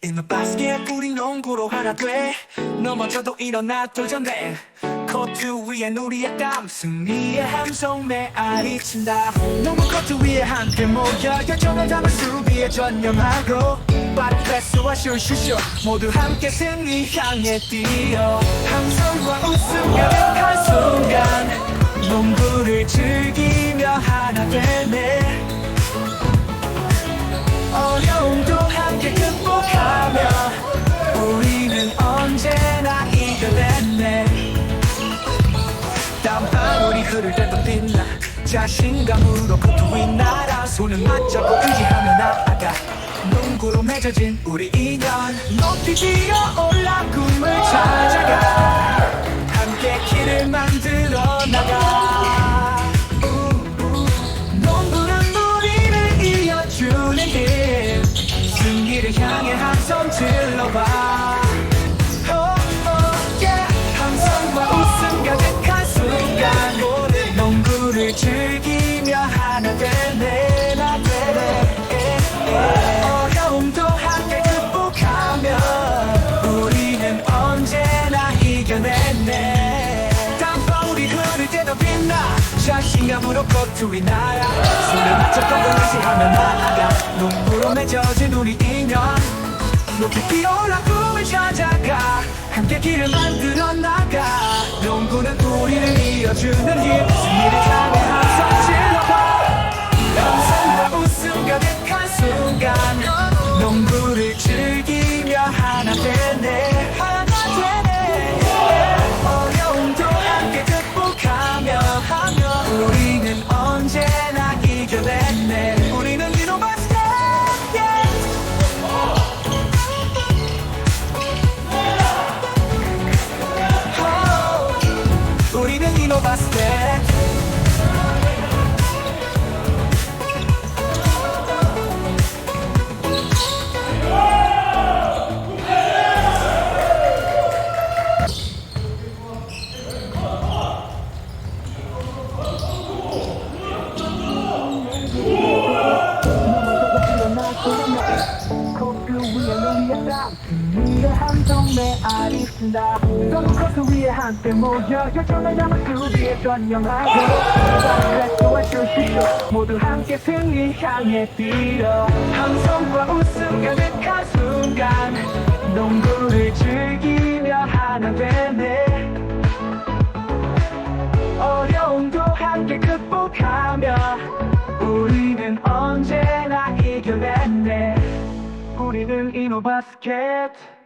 The basket 우리 농구로 하나 돼 넘어져도 일어나 도전해. 코트 위에 우리의 땀 승리의 함성 메아리 친다. 농구 코트 위에 함께 모여 열정을 담은 수비에 전념하고 빠른 패스와 슛슛슛. 모두 함께 승리 향해 뛰어. 함성과 웃음 가득한 순간 농구를 즐기며 하나 되네 이겨냈네 땀방울이 흐를 때도 빛나. 자신감으로 코트 위 날아. 손을 맞잡고 의지하며 나아가. 농구로 맺어진 우리 인연. 높이 뛰어올라 꿈을 찾아가. 함께 길을 만들어 나가. 농구는 우리를 이어주는 힘 승리를 향해 한손 질러봐 즐기며 하나 되네 나 되네. 어려움도 함께 극복하며 우리는 언제나 이겨냈네. 땀방울이 흐를 때도 빛나. 자신감으로 위 날아 손을 맞잡고 의지하며 나아가. 농구로 맺어진 우리 인연. 높이 뛰어올라 꿈을 찾아가. 함께 길을 만들어 나가. 농구는 우리를 이어주는 힘. 승리를 농구를 즐기며 하나 되네 하나 되네. 어려움도 함께 극복하며 하며 우리는 언제나 이겨냈네. 우리는 이노바스켓 우리는 이노바스켓 땀 승리의 함성 메아리 쓴다 너무 코트 위에 함께 모여 열정을 담은 수비에 전념하고 스트레스와 슛슛슛 모두 함께 승리 향해 뛰어 함성과 웃음 가득한 순간 농구를 즐기며 하나 되네 어려움도 함께 극복하며 우리는 언제나 이겨냈네 우리는 이노바스켓